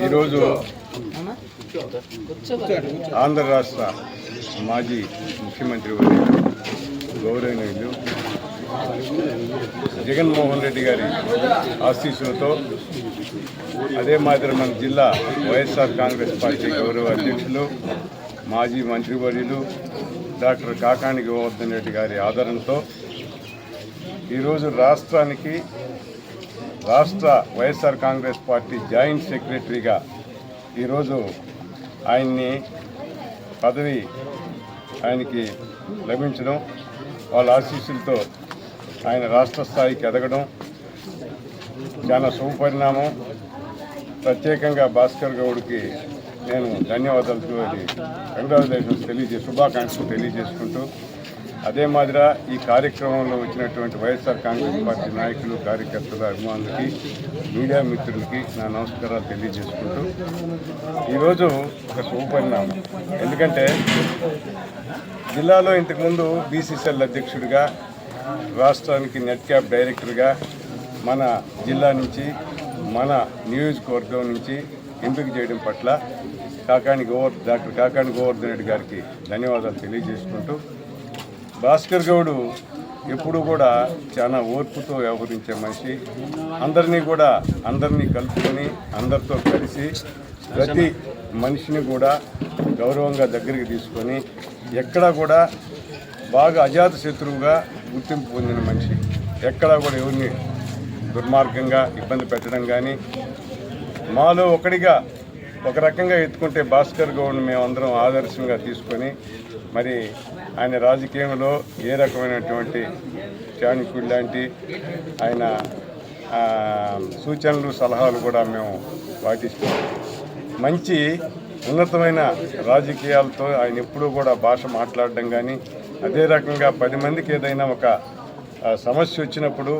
ఈరోజు ఆంధ్ర రాష్ట్ర మాజీ ముఖ్యమంత్రి గౌరవనీయులు జగన్మోహన్ రెడ్డి గారి ఆశీస్సులతో అదే మాదిరి మన జిల్లా వైఎస్ఆర్ కాంగ్రెస్ పార్టీ గౌరవ అధ్యక్షులు మాజీ మంత్రివర్యులు డాక్టర్ కాకాణి గోవర్ధన్ రెడ్డి గారి ఆదరణతో ఈరోజు రాష్ట్రానికి రాష్ట్ర వైఎస్ఆర్ కాంగ్రెస్ పార్టీ జాయింట్ సెక్రటరీగా ఈరోజు ఆయన్ని పదవి ఆయనకి లభించడం వాళ్ళ ఆశీస్సులతో ఆయన రాష్ట్ర స్థాయికి ఎదగడం చాలా శుభపరిణామం. ప్రత్యేకంగా భాస్కర్ గౌడ్కి నేను ధన్యవాదాలు కంగ్రాచులేషన్స్ తెలియజే శుభాకాంక్షలు తెలియజేసుకుంటూ అదే మాదిర ఈ కార్యక్రమంలో వచ్చినటువంటి వైఎస్ఆర్ కాంగ్రెస్ పార్టీ నాయకులు కార్యకర్తలు అభిమానులకి మీడియా మిత్రులకి నా నమస్కారాలు తెలియజేసుకుంటూ ఈరోజు ఒక శుభపరిణామం. ఎందుకంటే జిల్లాలో ఇంతకుముందు బీసీసీఎల్ అధ్యక్షుడిగా రాష్ట్రానికి నెట్ క్యాప్ డైరెక్టర్గా మన జిల్లా నుంచి మన నియోజకవర్గం నుంచి ఎంపిక చేయడం పట్ల కాకాని గోవర్ డాక్టర్ కాకాని గోవర్ధన్ రెడ్డి గారికి ధన్యవాదాలు తెలియజేసుకుంటూ భాస్కర్ గౌడు ఎప్పుడు కూడా చాలా ఓర్పుతో వ్యవహరించే మనిషి. అందరినీ కూడా అందరినీ కలుపుకొని అందరితో కలిసి ప్రతి మనిషిని కూడా గౌరవంగా దగ్గరికి తీసుకొని ఎక్కడా కూడా బాగా అజాత శత్రువుగా గుర్తింపు పొందిన మనిషి. ఎక్కడా కూడా ఎవరిని దుర్మార్గంగా ఇబ్బంది పెట్టడం కానీ మాలో ఒకడిగా ఒక రకంగా ఎత్తుకుంటే భాస్కర్ గౌడ్ని మేమందరం ఆదర్శంగా తీసుకొని మరి ఆయన రాజకీయంలో ఏ రకమైనటువంటి చాణిక్యుడు లాంటి ఆయన సూచనలు సలహాలు కూడా మేము పాటిస్తాం మంచి ఉన్నతమైన రాజకీయాలతో ఆయన ఎప్పుడూ కూడా భాష మాట్లాడడం కానీ అదే రకంగా పది మందికి ఏదైనా ఒక సమస్య వచ్చినప్పుడు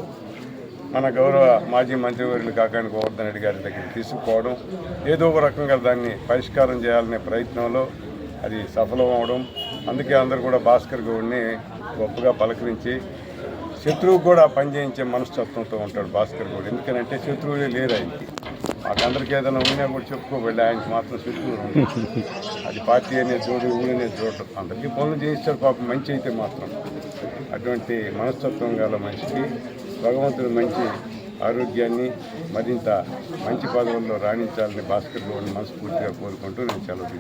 మన గౌరవ మాజీ మంత్రివర్యులు కాకాని గోవర్ధన్ రెడ్డి గారి దగ్గర తీసుకుపోవడం ఏదో ఒక రకంగా దాన్ని పరిష్కారం చేయాలనే ప్రయత్నంలో అది సఫలం అవడం అందుకే అందరూ కూడా భాస్కర్ గౌడ్ని గొప్పగా పలకరించి శత్రువు కూడా పనిచేయించే మనస్తత్వంతో ఉంటాడు భాస్కర్ గౌడ్. ఎందుకనంటే శత్రువులే లేరు ఆయనకి మాకందరికి ఏదైనా ఉన్నా కూడా చెప్పుకోబెళ్ళి ఆయనకి మాత్రం శత్రువులు అది పార్టీ అనేది చూడు ఊళ్ళనే చూడటం అందరికీ పనులు చేయిస్తారు పాపం మంచి అయితే మాత్రం. అటువంటి మనస్తత్వం గల మనిషికి భగవంతుడు మంచి ఆరోగ్యాన్ని మరింత మంచి పదవుల్లో రాణించాలని భాస్కర్ గౌడ్ని మనస్ఫూర్తిగా కోరుకుంటూ నేను సెలవు